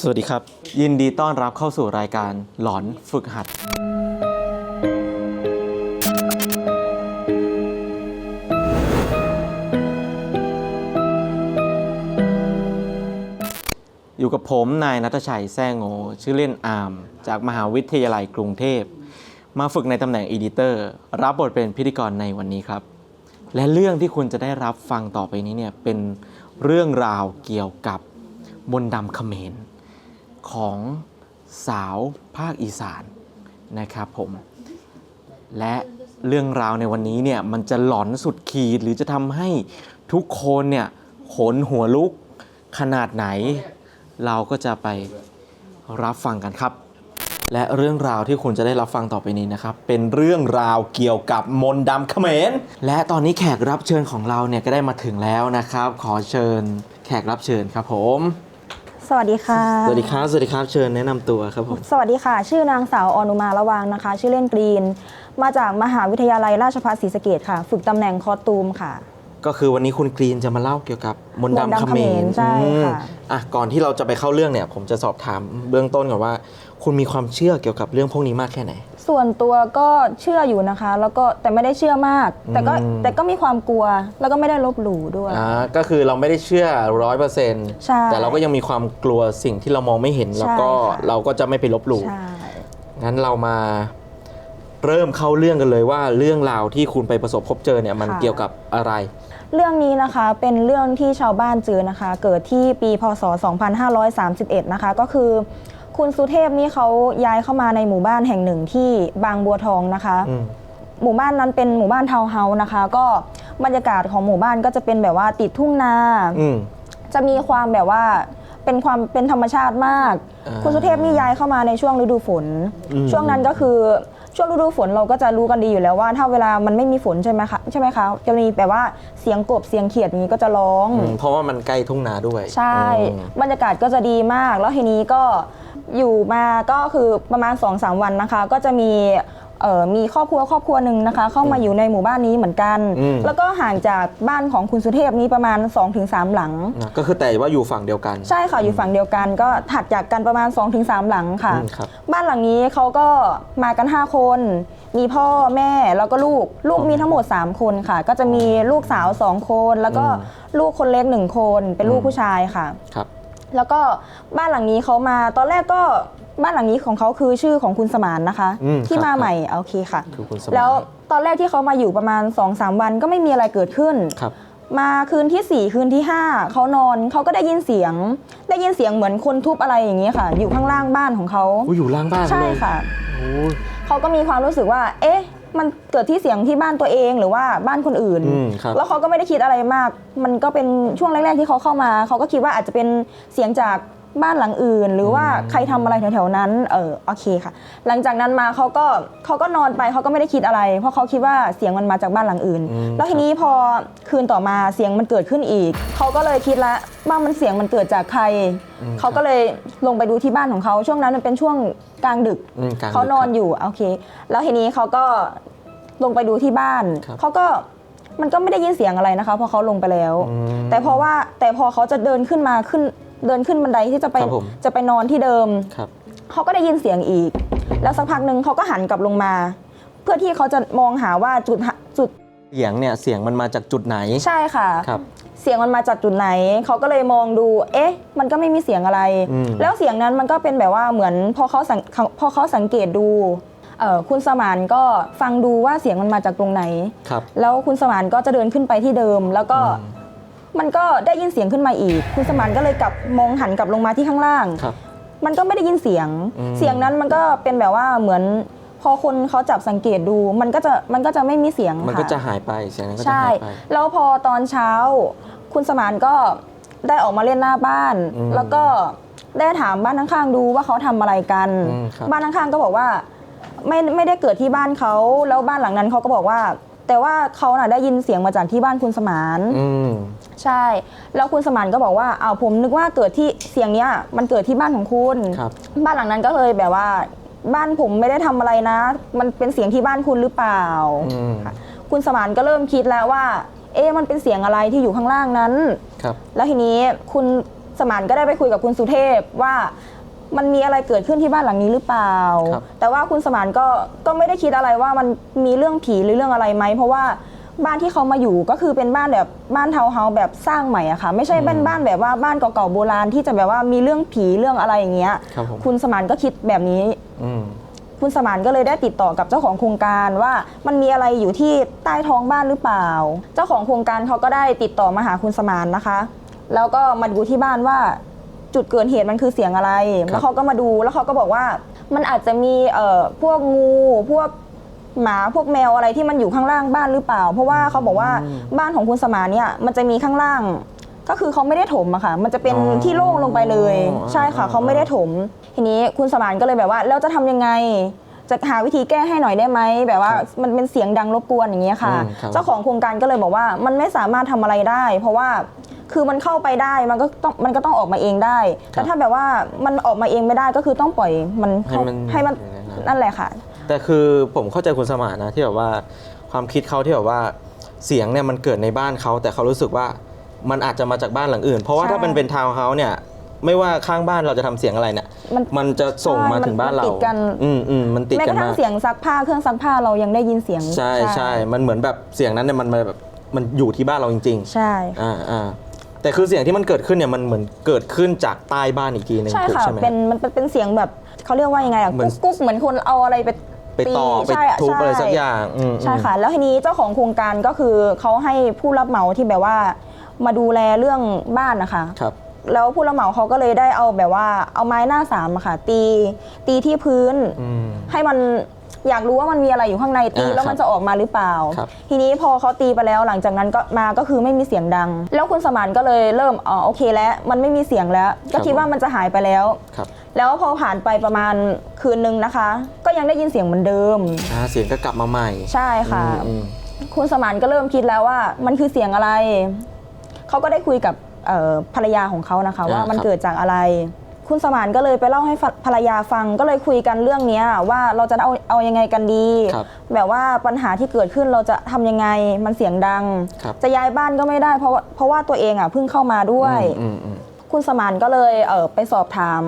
สวัสดีครับ ยินดีต้อนรับเข้าสู่รายการหลอนฝึกหัด อยู่กับผมนายนัทชัยแซ่โงชื่อเล่นอาร์มจากมหาวิทยาลัยกรุงเทพ มาฝึกในตำแหน่งอีดิเตอร์รับบทเป็นพิธีกรในวันนี้ครับ และเรื่องที่คุณจะได้รับฟังต่อไปนี้เนี่ยเป็นเรื่องราวเกี่ยวกับมนต์ดำเขมร ของสาวภาคอีสานนะครับผม และเรื่องราวในวันนี้เนี่ยมันจะหลอนสุดขีดหรือจะทำให้ทุกคนเนี่ยขนหัวลุกขนาดไหน เราก็จะไปรับฟังกันครับ และเรื่องราวที่คุณจะได้รับฟังต่อไปนี้นะครับ เป็นเรื่องราวเกี่ยวกับมนต์ดำเขมรและตอนนี้แขกรับเชิญของเราเนี่ยก็ได้มาถึงแล้วนะครับ ขอเชิญแขกรับเชิญครับผม สวัสดีค่ะ สวัสดีครับ สวัสดีครับ เชิญแนะนำตัวครับผม สวัสดีค่ะ ชื่อนางสาวออนุมาระวังนะคะ ชื่อเล่นกรีน มาจากมหาวิทยาลัยราชภัฏศรีสะเกดค่ะ ฝึกตำแหน่งคอตูมค่ะ ก็คือวันนี้คุณกรีนจะมาเล่าเกี่ยวกับมนต์มนต์ดำดำเขมรเขมรใช่ค่ะอืมอะ ก่อนที่เราจะไปเข้าเรื่องเนี่ย ผมจะสอบถามเบื้องต้นก่อนว่า คุณมีความเชื่อเกี่ยวกับเรื่องพวกนี้มากแค่ไหน ส่วนตัวก็เชื่ออยู่นะคะ แล้วก็แต่ไม่ได้เชื่อมาก แต่ก็อืมแต่ก็มีความกลัวแล้วก็ไม่ได้ลบหลู่ด้วย อ่าก็คือเราไม่ได้เชื่อร้อยเปอร์เซ็นต์ใช่แต่เราก็ยังมีความกลัวสิ่งที่เรามองไม่เห็น แล้วก็ใช่ค่ะ เราก็จะไม่ไปลบหลู่ ใช่ งั้นเรามาเริ่มเข้าเรื่องกันเลยว่าเรื่องราวที่คุณไปประสบพบเจอเนี่ยมันเกี่ยวกับอะไร เรื่องนี้นะคะเป็นเรื่องที่ชาวบ้านเจอนะคะ เกิดที่ปีพศ 2531 นะคะ ก็คือ คุณสุเทพนี่เขาย้ายเข้ามาในหมู่บ้านแห่งหนึ่งที่บางบัวทองนะคะ อืม หมู่บ้านนั้นเป็นหมู่บ้านทาวน์เฮาส์นะคะ ก็บรรยากาศของหมู่บ้านก็จะเป็นแบบว่าติดทุ่งนา อืม จะมีความแบบว่าเป็นความเป็นธรรมชาติมาก อ่าคุณสุเทพนี่ย้ายเข้ามาในช่วงฤดูฝน อืม ช่วงนั้นก็คือช่วงฤดูฝนเราก็จะรู้กันดีอยู่แล้วว่า ถ้าเวลามันไม่มีฝนใช่ไหมคะใช่ไหมคะจะมีแบบว่าเสียงกบเสียงเขียดอย่างนี้ก็จะร้อง อืมเพราะว่ามันใกล้ทุ่งนาด้วยใช่ อืม บรรยากาศก็จะดีมาก แล้วทีนี้ก็ อยู่มาก็คือประมาณ2อสวันนะคะ ก็จะมีเอ่อมีครอบครัวครอบครัวหนึ่งนะคะ เข้ามาอยู่ในหมู่บ้านนี้เหมือนกัน อืม แล้วก็ห่างจากบ้านของคุณสุเทพนี้ประมาณ 2-3 หลัง นะก็คือแต่ว่าอยู่ฝั่งเดียวกันใช่ค่ะอยู่ฝั่งเดียวกัน ก็ถัดจากกันประมาณ 2-3 หลังค่ะ อืมครับ บ้านหลังนี้เขาก็มากัน 5 คน มีพ่อแม่แล้วก็ลูก ลูกมีทั้งหมด 3 คนค่ะ ก็จะมีลูกสาว 2 คน แล้วก็อืม ลูกคนเล็กหนึ่งคน เป็นลูกอืมผู้ชายค่ะ ครับ แล้วก็บ้านหลังนี้เขามาตอนแรกก็บ้านหลังนี้ของเขาคือชื่อของคุณสมานนะคะ อืมที่ครับมาใหม่โอเคค่ะ คือคุณสมาน แล้วตอนแรกที่เขามาอยู่ประมาณ2อสวันก็ไม่มีอะไรเกิดขึ้น ครับ มาคืนที่ 4 คืนที่ 5เขานอนเขาก็ได้ยินเสียง ได้ยินเสียงเหมือนคนทุบอะไรอย่างนี้ค่ะ อยู่ข้างล่างบ้านของเขาอุ้ยอยู่ล่างบ้านใช่เลยค่ะ โอ้ย เขาก็มีความรู้สึกว่า เอ๊ะ มันเกิดที่เสียงที่บ้านตัวเองหรือว่าบ้านคนอื่น อืมครับ แล้วเขาก็ไม่ได้คิดอะไรมาก มันก็เป็นช่วงแรกๆที่เขาเข้ามา เขาก็คิดว่าอาจจะเป็นเสียงจาก บ้านหลังอื่น หรือว่าใครทำอะไรแถวๆนั้นเออโอเคค่ะ หลังจากนั้นมาเขาก็เขาก็นอนไปเขาก็ไม่ได้คิดอะไร เพราะเขาคิดว่าเสียงมันมาจากบ้านหลังอื่นอืมแล้วทีนี้พอคืนต่อมาเสียงมันเกิดขึ้นอีกเขาก็เลยคิดละว่ามันเสียงมันเกิดจากใครอืมเขาก็เลยลงไปดูที่บ้านของเขาช่วงนั้นมันเป็นช่วงกลางดึกอืมกลางดึกเขานอนครับอยู่โอเค แล้วทีนี้เขาก็ลงไปดูที่บ้านครับเขาก็มันก็ไม่ได้ยินเสียงอะไรนะคะเพราะเขาลงไปแล้วอืมแต่เพราะว่าแต่พอเขาจะเดินขึ้นมาขึ้น เดินขึ้นบันไดที่จะไปครับผม จะไปนอนที่เดิม ครับ เขาก็ได้ยินเสียงอีก แล้วสักพักหนึ่งเขาก็หันกลับลงมา เพื่อที่เขาจะมองหาว่าจุดหะจุดเสียงเนี่ยเสียงมันมาจากจุดไหนใช่ค่ะ ครับ เสียงมันมาจากจุดไหน เขาก็เลยมองดู เอ๊ะ มันก็ไม่มีเสียงอะไร อืม แล้วเสียงนั้นมันก็เป็นแบบว่าเหมือนพอเขาสังพอเขาสังเกตดูเอ่อคุณสมานก็ฟังดูว่าเสียงมันมาจากตรงไหน ครับ แล้วคุณสมานก็จะเดินขึ้นไปที่เดิม แล้วก็อืม มันก็ได้ยินเสียงขึ้นมาอีก คุณสมานก็เลยกลับมองหันกลับลงมาที่ข้างล่าง ครับ มันก็ไม่ได้ยินเสียง อืม เสียงนั้นมันก็เป็นแบบว่าเหมือนพอคนเขาจับสังเกตดู มันก็จะมันก็จะไม่มีเสียงมันค่ก็จะหายไปเสียงนั้นก็จะใช่ หายไป แล้วพอตอนเช้า คุณสมานก็ได้ออกมาเล่นหน้าบ้าน อืมแล้วก็ได้ถามบ้านข้างๆดูว่าเขาทำอะไรกัน อืมครับ บ้านข้างๆก็บอกว่าไม่ไม่ได้เกิดที่บ้านเขาแล้วบ้านหลังนั้นเขาก็บอกว่า แต่ว่าเขาน่ะได้ยินเสียงมาจากที่บ้านคุณสมานอืม ใช่ แล้วคุณสมานก็บอกว่าอ้าวผมนึกว่าเกิดที่เสียงเนี้ยมันเกิดที่บ้านของคุณครับ บ้านหลังนั้นก็เลยแบบว่า บ้านผมไม่ได้ทำอะไรนะ มันเป็นเสียงที่บ้านคุณหรือเปล่า อืมค่ะคุณสมานก็เริ่มคิดแล้วว่า เอ๊ะมันเป็นเสียงอะไรที่อยู่ข้างล่างนั้น ครับ แล้วทีนี้คุณสมานก็ได้ไปคุยกับคุณสุเทพว่า มันมีอะไรเกิดขึ้นที่บ้านหลังนี้หรือเปล่า ครับ แต่ว่าคุณสมานก็ก็ไม่ได้คิดอะไรว่ามันมีเรื่องผีหรือเรื่องอะไรไหมเพราะว่าบ้านที่เขามาอยู่ก็คือเป็นบ้านแบบบ้านทาวน์เฮาส์แบบสร้างใหม่อะค่ะ ไม่ใช่บ้านบ้านแบบว่าบ้านเก่าๆโบราณที่จะแบบว่ามีเรื่องผีเรื่องอะไรอย่างเงี้ยครับผมคุณสมานก็คิดแบบนี้ อืม คุณสมานก็เลยได้ติดต่อกับเจ้าของโครงการว่ามันมีอะไรอยู่ที่ใต้ท้องบ้านหรือเปล่า เจ้าของโครงการเขาก็ได้ติดต่อมาหาคุณสมานนะคะ แล้วก็มาดูที่บ้านว่า จุดเกิดเหตุมันคือเสียงอะไรครับแล้วเขาก็มาดูแล้วเขาก็บอกว่ามันอาจจะมีเอ่อพวกงูพวกหมาพวกแมวอะไรที่มันอยู่ข้างล่างบ้านหรือเปล่า เพราะว่าเขาบอกว่าบ้านของคุณสมานเนี่ยมันจะมีข้างล่าง ก็คือเขาไม่ได้ถมอะค่ะ มันจะเป็นอ๋อที่โล่งลงไปเลยอ๋อใช่ค่ะอ่าเขาไม่ได้ถม ทีนี้คุณสมานก็เลยแบบว่าแล้วจะทำยังไงจะหาวิธีแก้ให้หน่อยได้ไหมแบบว่าครับมันเป็นเสียงดังรบกวนอย่างเงี้ยค่ะอืมครับเจ้าของโครงการก็เลยบอกว่ามันไม่สามารถทำอะไรได้ เพราะว่า คือมันเข้าไปได้มันก็ต้องมันก็ต้องออกมาเองได้ แต่ถ้าแบบว่ามันออกมาเองไม่ได้ก็คือต้องปล่อยมันเข้าให้มันให้มันอย่างนั้นนั่นแหละค่ะ แต่คือผมเข้าใจคุณสมานนะที่แบบว่าความคิดเขาที่แบบว่าเสียงเนี่ยมันเกิดในบ้านเขาแต่เขารู้สึกว่ามันอาจจะมาจากบ้านหลังอื่น เพราะว่าใช่ถ้ามันเป็นทาวน์เฮาส์เนี่ยไม่ว่าข้างบ้านเราจะทำเสียงอะไรเนี่ยมันมันจะส่งมาใช่ถึงบ้านเรามันติดกันอืมอืมมันติดแม้กกันระทั่งมากเสียงซักผ้าเครื่องซักผ้าเรายังได้ยินเสียง ใช่ใช่มันเหมือนแบบเสียงนั้นเนี่ยมันมาแบบมันอยู่ที่บ้านเราจริงใช่ๆอ่าอ่า แต่คือเสียงที่มันเกิดขึ้นเนี่ยมันเหมือนเกิดขึ้นจากใต้บ้านอีกทีหนึงใช่ถูกค่ะ ใช่ไหม เป็นมันเป็นเป็นเสียงแบบเขาเรียกว่ายังไงอะเหมือน กุ๊กกุ๊กเหมือนคนเอาอะไรไปไปต่อไปใช่ทุบอะไรใช่สักอย่างอืม ใช่อืมค่ะ แล้วทีนี้เจ้าของโครงการก็คือเขาให้ผู้รับเหมาที่แบบว่า มาดูแลเรื่องบ้านนะคะ ครับ แล้วผู้รับเหมาเขาก็เลยได้เอาแบบว่าเอาไม้หน้าสามอะค่ะ ตีตีที่พื้น อืม ให้มัน อยากรู้ว่ามันมีอะไรอยู่ข้างในตีอ่าแล้วมันจะออกมาหรือเปล่า ครับทีนี้พอเขาตีไปแล้วหลังจากนั้นก็มาก็คือไม่มีเสียงดัง แล้วคุณสมานก็เลยเริ่มอ๋อโอเคแล้วมันไม่มีเสียงแล้ว ก็คิดว่ามันจะหายไปแล้ว ครับแล้วพอผ่านไปประมาณคืนนึงนะคะ ก็ยังได้ยินเสียงเหมือนเดิม อ่าเสียงก็กลับมาใหม่ใช่ค่ะ อืมอืมคุณสมานก็เริ่มคิดแล้วว่ามันคือเสียงอะไร เขาก็ได้คุยกับเอ่อภรรยาของเขานะคะ ว่ามันเกิดจากอะไร คุณสมานก็เลยไปเล่าให้ภรรยาฟังก็เลยคุยกันเรื่องเนี้ยว่าเราจะเอาเอายังไงกันดีครับแบบว่าปัญหาที่เกิดขึ้นเราจะทำยังไงมันเสียงดังครับจะย้ายบ้านก็ไม่ได้เพราะว่าเพราะว่าตัวเองอะเพิ่งเข้ามาด้วยอืมอืมคุณสมานก็เลยเออไปสอบถาม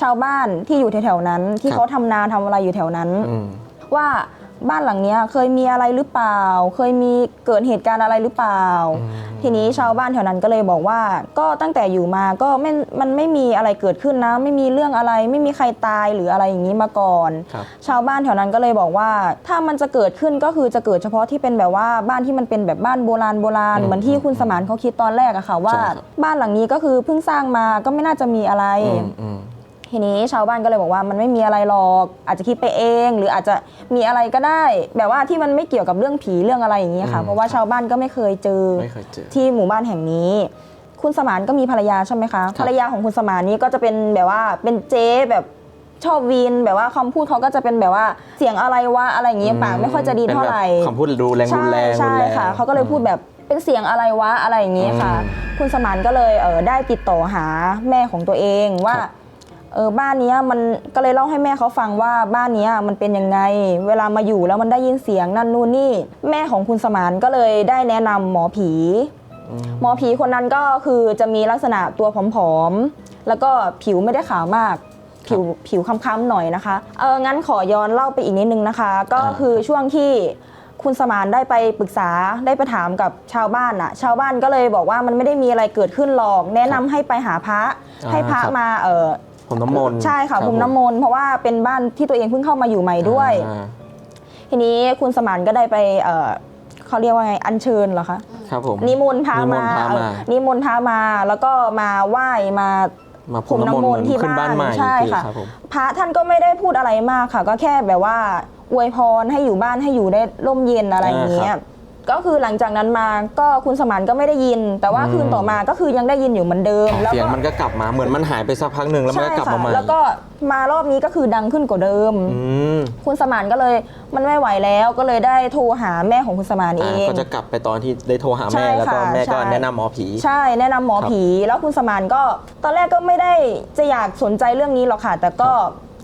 ชาวบ้านที่อยู่แถวๆนั้น ที่ครับเขาทำนาทำอะไรอยู่แถวนั้นอืมว่า บ้านหลังเนี้ยเคยมีอะไรหรือเปล่า เคยมีเกิดเหตุการณ์อะไรหรือเปล่าอืมทีนี้ชาวบ้านแถวนั้นก็เลยบอกว่า ก็ตั้งแต่อยู่มาก็ไม่มันไม่มีอะไรเกิดขึ้นนะ ไม่มีเรื่องอะไร ไม่มีใครตายหรืออะไรอย่างนี้มาก่อน ครับ ชาวบ้านแถวนั้นก็เลยบอกว่า ถ้ามันจะเกิดขึ้นก็คือจะเกิดเฉพาะที่เป็นแบบว่าบ้านที่มันเป็นแบบบ้านโบราณโบราณอืมเหมือนที่คุณสมานเขาคิดตอนแรกอะค่ะว่า ใช่ครับ บ้านหลังนี้ก็คือเพิ่งสร้างมาก็ไม่น่าจะมีอะไร อืมอืม ทีนี้ชาวบ้านก็เลยบอกว่ามันไม่มีอะไรหรอกอาจจะคิดไปเอง หรืออาจจะมีอะไรก็ได้ แบบว่าที่มันไม่เกี่ยวกับเรื่องผีเรื่องอะไรอย่างนี้ค่ะอืมเพราะว่าชาวบ้านก็ไม่เคยเจอไม่เคยเจอ ที่หมู่บ้านแห่งนี้ คุณสมานก็มีภรรยาใช่ไหมคะครับภรรยาของคุณสมานนี้ก็จะเป็นแบบว่าเป็นเจ๊แบบชอบวีนแบบว่าคำพูดเขาก็จะเป็นแบบว่าเสียงอะไรวะอะไรอย่างนี้ปากไม่ค่อยจะดีเท่าไหร่ ป็นแบบคำพูดดูแรงรุนแรงใช่รุนแรงค่ะเขาก็เลยพูดแบบเป็นเสียงอะไรวะอะไรอย่างนี้ค่ะ อืมคุณสมานก็เลยเออได้ติดต่อหาแม่ของตัวเองว่าครับ เออบ้านเนี้ยมันก็เลยเล่าให้แม่เขาฟังว่าบ้านเนี้ยมันเป็นยังไง เวลามาอยู่แล้วมันได้ยินเสียงนั่นนู่นนี่ แม่ของคุณสมานก็เลยได้แนะนำหมอผี หมอผีคนนั้นก็คือจะมีลักษณะตัวผอมๆ แล้วก็ผิวไม่ได้ขาวมาก ผิวผิวค้ำๆหน่อยนะคะ เอองั้นขอย้อนเล่าไปอีกนิดนึงนะคะ ก็อ่า คือช่วงที่คุณสมานได้ไปปรึกษาได้ไปถามกับชาวบ้านน่ะชาวบ้านก็เลยบอกว่ามันไม่ได้มีอะไรเกิดขึ้นหรอก แนะนำให้ไปหาพระ ให้พระครับ มาเออ ผมน้ำมนต์ใช่ค่ะรับพรมน้ำมนต์เพราะว่าเป็นบ้านที่ตัวเองเพิ่งเข้ามาอยู่ใหม่ด้วย อ่าทีนี้คุณสมานก็ได้ไปเออเขาเรียกว่าไงอัญเชิญเหรอคะ ครับผม นิมนต์พระนิมนมาต์พระเอมาอนิมนต์พระมา แล้วก็มาไหว้มา มาพรมน้ำมนต์เหมือนขึ้นบ้านใหม่ใช่อีกทีค่ะ ครับผม พระท่านก็ไม่ได้พูดอะไรมากค่ะ ก็แค่แบบว่าอวยพรให้อยู่บ้านให้อยู่ได้ร่มเย็นอะไรอย่างเงี้ย ก็คือหลังจากนั้นมาก็คุณสมานก็ไม่ได้ยิน แต่ว่าอืมคืนต่อมาก็คือยังได้ยินอยู่เหมือนเดิม แล้วเสียงก็มันก็กลับมาเหมือนมันหายไปสักพักหนึ่งแล้วมันใช่ก็กลับค่ะมาใหม่แล้วก็มารอบนี้ก็คือดังขึ้นกว่าเดิม อืมคุณสมานก็เลยมันไม่ไหวแล้วก็เลยได้โทรหาแม่ของคุณสมานเออ่าง ก็จะกลับไปตอนที่ได้โทรหาใช่แม่แล้วก็ค่ะแม่ก็ใช่ แนะนำหมอผี ใช่แนะนำหมอครับผีแล้วคุณสมานก็ ตอนแรกก็ไม่ได้จะอยากสนใจเรื่องนี้หรอกค่ะ แต่ก็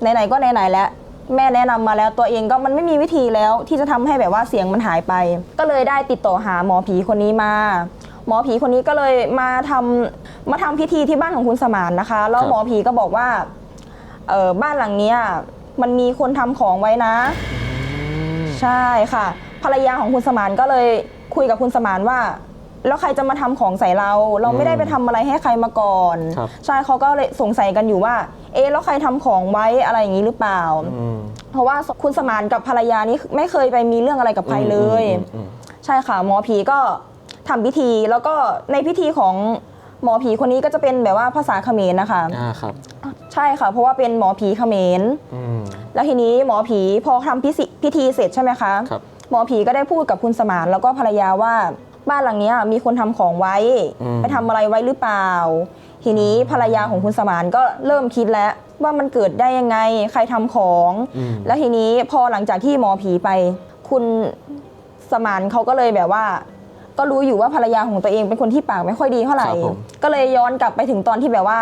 ไหนๆก็ไหนๆแล้ว แม่แนะนำมาแล้วตัวเองก็มันไม่มีวิธีแล้ว ที่จะทำให้แบบว่าเสียงมันหายไป ก็เลยได้ติดต่อหาหมอผีคนนี้มา หมอผีคนนี้ก็เลยมาทำมาทำพิธีที่บ้านของคุณสมานนะคะ แล้วครับ หมอผีก็บอกว่าเออบ้านหลังเนี้ยมันมีคนทำของไว้นะ ใช่ค่ะ ภรรยาของคุณสมานก็เลยคุยกับคุณสมานว่า แล้วใครจะมาทำของใส่เรา เราไม่ได้ไปทำอะไรให้ใครมาก่อน ครับ ใช่เขาก็เลยสงสัยกันอยู่ว่า เอ๊ะแล้วใครทำของไว้อะไรอย่างนี้หรือเปล่า อืม เพราะว่าคุณสมานกับภรรยานี่ไม่เคยไปมีเรื่องอะไรกับใครเลยอืมอืม ใช่ค่ะหมอผีก็ทำพิธีแล้วก็ในพิธีของหมอผีคนนี้ก็จะเป็นแบบว่าภาษาเขมรนะคะ อ่าครับ ใช่ค่ะ เพราะว่าเป็นหมอผีเขมร อืม แล้วทีนี้หมอผีพอทำพิธีพิธีเสร็จใช่ไหมคะ ครับ หมอผีก็ได้พูดกับคุณสมานแล้วก็ภรรยาว่า บ้านหลังเนี้ยมีคนทำของไว้ อืม ไปทำอะไรไว้หรือเปล่า ทีนี้ภรรยาของคุณสมานก็เริ่มคิดแล้วว่ามันเกิดได้ยังไงใครทำของ อืม แล้วทีนี้พอหลังจากที่หมอผีไป คุณสมานเขาก็เลยแบบว่า ก็รู้อยู่ว่าภรรยาของตัวเองเป็นคนที่ปากไม่ค่อยดีเท่าไหร่ ครับผมก็เลยย้อนกลับไปถึงตอนที่แบบว่า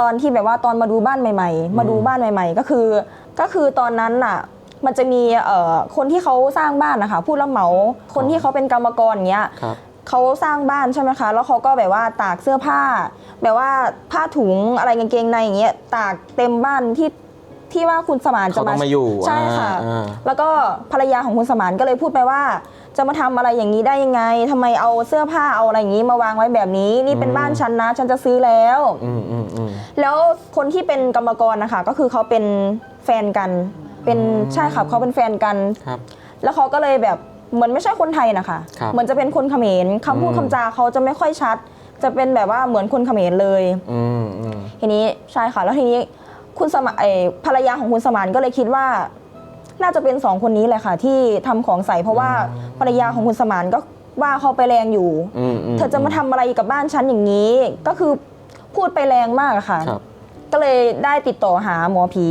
ตอนที่แบบว่าตอนมาดูบ้านใหม่ ๆ มาดูบ้านใหม่ ๆ ก็คือ ก็คือตอนนั้นน่ะ มันจะมีเอ่อคนที่เขาสร้างบ้านนะคะผู้รับเหมาคนที่เขาเป็นกรรมกรอย่างเงี้ย ครับ เขาสร้างบ้านใช่ไหมคะ แล้วเขาก็แบบว่าตากเสื้อผ้า แบบว่าผ้าถุงอะไรกางเกงในอย่างเงี้ยตากเต็มบ้านที่ที่ว่าคุณสมานจะเขาต้องมาอยู่ใช่ค่ะ อ่าอ่า แล้วก็ภรรยาของคุณสมานก็เลยพูดไปว่า จะมาทำอะไรอย่างนี้ได้ยังไงทำไมเอาเสื้อผ้าเอาอะไรอย่างนี้มาวางไว้แบบนี้ นี่เป็นอืมบ้านฉันนะ ฉันจะซื้อแล้ว อืมอืมอืมแล้วคนที่เป็นกรรมกรนะคะก็คือเขาเป็นแฟนกัน เป็นใช่ค่ะเขาเป็นแฟนกัน ครับ แล้วเขาก็เลยแบบเหมือนไม่ใช่คนไทยนะคะ ครับเหมือนจะเป็นคนเขมรคำพูดอืม คำจาเขาจะไม่ค่อยชัด จะเป็นแบบว่าเหมือนคนเขมรเลย อืมอืมทีนี้ใช่ค่ะ แล้วทีนี้คุณสมานเออภรรยาของคุณสมานก็เลยคิดว่า น่าจะเป็นสองคนนี้แหละค่ะ ที่ทำของใส่เพราะว่าภรรยาของคุณสมานก็ว่าเขาไปแรงอยู่ อืมมเธอจะมาทำอะไรกับบ้านฉันอย่างนี้ ก็คือพูดไปแรงมากอะค่ะ ครับ ก็เลยได้ติดต่อหาหมอผี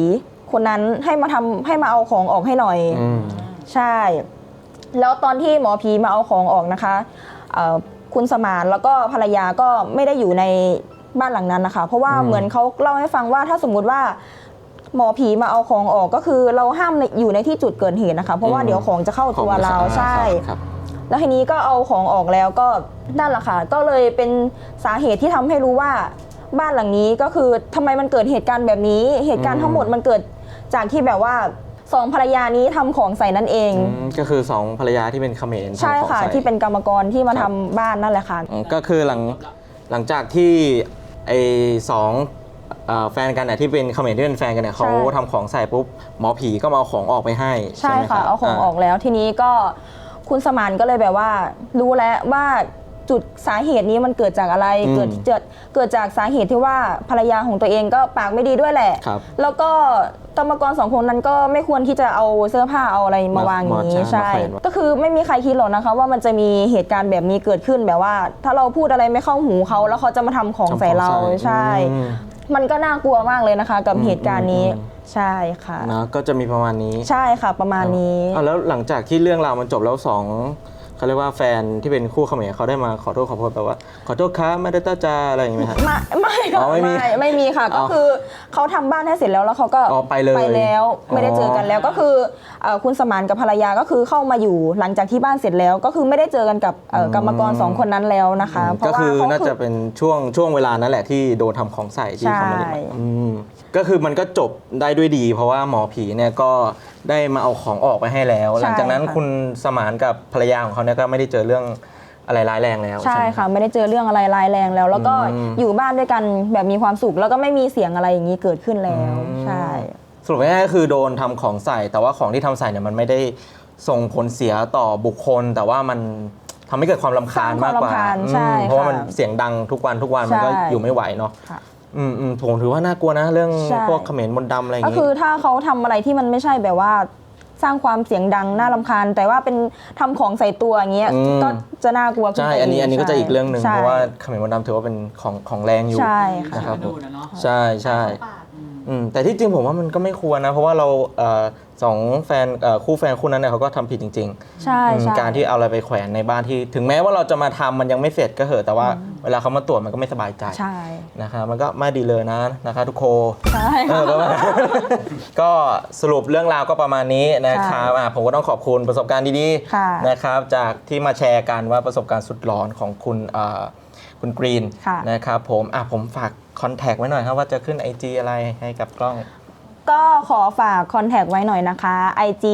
คนนั้นให้มาทำให้มาเอาของออกให้หน่อย อืม ใช่ แล้วตอนที่หมอผีมาเอาของออกนะคะเอ่อคุณสมานแล้วก็ภรรยาก็ไม่ได้อยู่ในบ้านหลังนั้นนะคะ เพราะว่าอืม เหมือนเขาเล่าให้ฟังว่าถ้าสมมุติว่า หมอผีมาเอาของออกก็คือเราห้ามในอยู่ในที่จุดเกิดเหตุนะคะ เพราะว่าเดี๋ยวของจะเข้าตัวเราของจะใช่ ครับ แล้วทีนี้ก็เอาของออกแล้วก็นั่นแหละค่ะก็เลยเป็นสาเหตุที่ทำให้รู้ว่าบ้านหลังนี้ก็คือทำไมมันเกิดเหตุการณ์แบบนี้ เหตุการอืณ์ม ทั้งหมดมันเกิด จากที่แบบว่าสองภรรยานี้ทำของใส่นั่นเอง อืมก็คือสองภรรยาที่เป็นเขมรใช่ทำของค่ะใส่ที่เป็นกรรมกรที่มาคทำรับบ้านนั่นแหละค่ะ อืมก็คือหลังหลังจากที่ไอ้สองเอ่อแฟนกันเนี่ยที่เป็นเขมรที่เป็นแฟนกันเนี่ยเขาทำของใส่ปุ๊บหมอผีก็มาเอาของออกไปให้ใช่ไหมค่ะ รับเอาของออกแล้วทีนี้ก็คุณสมานก็เลยแบบว่า รู้แล้วว่าจุดสาเหตุนี้มันเกิดจากอะไรอืมเกิดเกิดเกิดจากสาเหตุที่ว่าภรรยาของตัวเองก็ปากไม่ดีด้วยแหละ ครับ แล้วก็ กรรมกรสองคนนั้นก็ไม่ควรที่จะเอาเสื้อผ้าเอาอะไรมาวางอย่างนี้มาใช่ มาแขวนไว้ ก็คือไม่มีใครคิดหรอกนะคะ ว่ามันจะมีเหตุการณ์แบบนี้เกิดขึ้นแบบว่า ถ้าเราพูดอะไรไม่เข้าหูเขาแล้วเขาจะมาทำของใส่เราใช่ อืม มันก็น่ากลัวมากเลยนะคะ กับอืมเหตุการณ์นี้อืม ใช่ค่ะ นะก็จะมีประมาณนี้ใช่ค่ะประมาณนี้ อะแล้วหลังจากที่เรื่องราวมันจบแล้วสอง เขาเรียกว่าแฟนที่เป็นคู่เขมรเขาได้มาขอโทษขอโพยแบบว่า ขอโทษครับไม่ได้ตั้งใจอะไรอย่างนี้ไหมฮะไม่ไม่อ๋ค่ะอไม่มีไม่ไม่มีค่ะ อ๋ก็อคือเขาทำบ้านให้เสร็จแล้วแล้วเขาก็อ๋อไปเลยไปแล้ว ไม่ได้เจอกันแล้วอ๋อก็คือเอ่อคุณสมานกับภรรยาก็คือเข้ามาอยู่หลังจากที่บ้านเสร็จแล้ว ก็คือไม่ได้เจอกันกับเอ่ออืมกรรมกรสองคนนั้นแล้วนะคะ เพก็ราะว่าคือเขาน่าคืจะอ เป็นช่วงช่วงเวลานั้นแหละที่โดนทำของใส่ที่เขาไม่ได้ใช่มาอืม ก็คือมันก็จบได้ด้วยดี เพราะว่าหมอผีเนี่ยก็ได้มาเอาของออกไปให้แล้ว หลังจากนั้นคุณสมานกับภรรยาของเขาเนี่ยก็ไม่ได้เจอเรื่องอะไรร้ายแรงแล้วใช่ไหมค่ะ ไม่ได้เจอเรื่องอะไรร้ายแรงแล้ว แล้วก็อืมอยู่บ้านด้วยกันแบบมีความสุข แล้วก็ไม่มีเสียงอะไรอย่างนี้เกิดขึ้นแล้วอืมใช่สรุปง่ายๆก็คือโดนทำของใส่ แต่ว่าของที่ทำใส่เนี่ยมันไม่ได้ส่งผลเสียต่อบุคคล แต่ว่ามันทำให้เกิดความลำคาญมากกว่าสร้างความรำคาญใช่อืมเพราะว่าค่ะมันเสียงดังทุกวันทุกวันมันก็ใช่อยู่ไม่ไหวเนาะค่ะ อืมอืมผมถือว่าน่ากลัวนะ เรื่องใช่ พวกเขมรมนต์ดำอะไรอย่างก็งี้ คือถ้าเขาทำอะไรที่มันไม่ใช่แบบว่า สร้างความเสียงดังน่ารำคาญ แต่ว่าเป็นทำของใส่ตัวอย่างเงี้ยอืม ก็จะน่ากลัวขึ้นใช่ ไปอันนี้อันนี้ก็จะอีกเรื่องหนึ่งใช่ เพราะว่าเขมรมนต์ดำถือว่าเป็นของของแรงอยู่ ใช่ค่ะ นะครับผมโดนอะเนาะใช่ใช่ปากอืม อืมแต่ที่จริงผมว่ามันก็ไม่ควรนะ เพราะว่าเราเอ่อ สองแฟนเอ่อคู่แฟนคู่นั้นเนี่ยเขาก็ทำผิดจริงใช่ๆอืมใช่การที่เอาอะไรไปแขวนในบ้านที่ ถึงแม้ว่าเราจะมาทำมันยังไม่เสร็จก็เหอะแต่ว่าเวลาเขามาตรวจมันก็ไม่สบายใจใช่นะครับมันก็ไม่ดีเลยนะนะคะทุกโคใช่ เออประมาณก็สรุปเรื่องราวก็ประมาณนี้นะครับใช่อะผมก็ต้องขอบคุณประสบการณ์ดีค่ะ ๆนะครับจากที่มาแชร์กันว่าประสบการณ์สุดร้อนของคุณเอ่อคุณกรีนค่ะ นะครับผมอะผมฝากคอนแทคไว้หน่อยครับว่าจะขึ้น IG อะไรให้กับกล้อง ก็ขอฝากคอนแทคไว้หน่อยนะคะ IG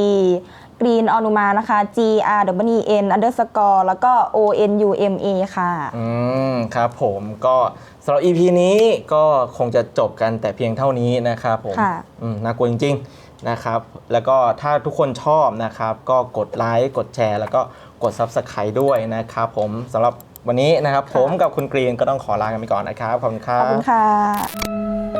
Green อนุมานะคะ G R W E N underscore แล้วก็ O N U M A ค่ะ อืมครับผมก็สำหรับ EP นี้ก็คงจะจบกันแต่เพียงเท่านี้นะครับผมค่ะ อืมน่ากลัวจริง ๆนะครับ แล้วก็ถ้าทุกคนชอบนะครับ ก็กดไลค์กดแชร์ แล้วก็กด Subscribe ด้วยนะครับผมสำหรับวันนี้นะครับ ผมกับคุณกรีนก็ต้องขอลากันไปก่อนนะครับ ขอบคุณครัขอบคุณบค่ะ